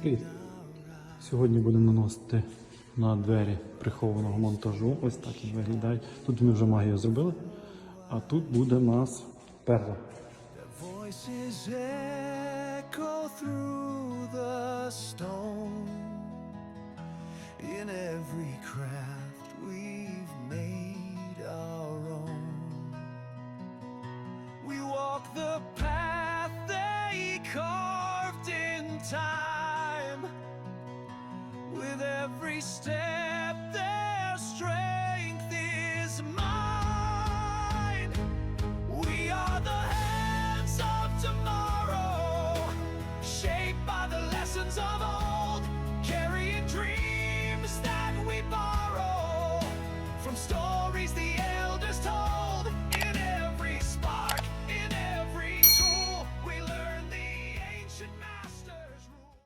Привіт. Сьогодні будемо наносити на двері прихованого монтажу. Ось так він виглядає. Тут ми вже магію зробили, а тут буде у нас перла. In every craft time. With every step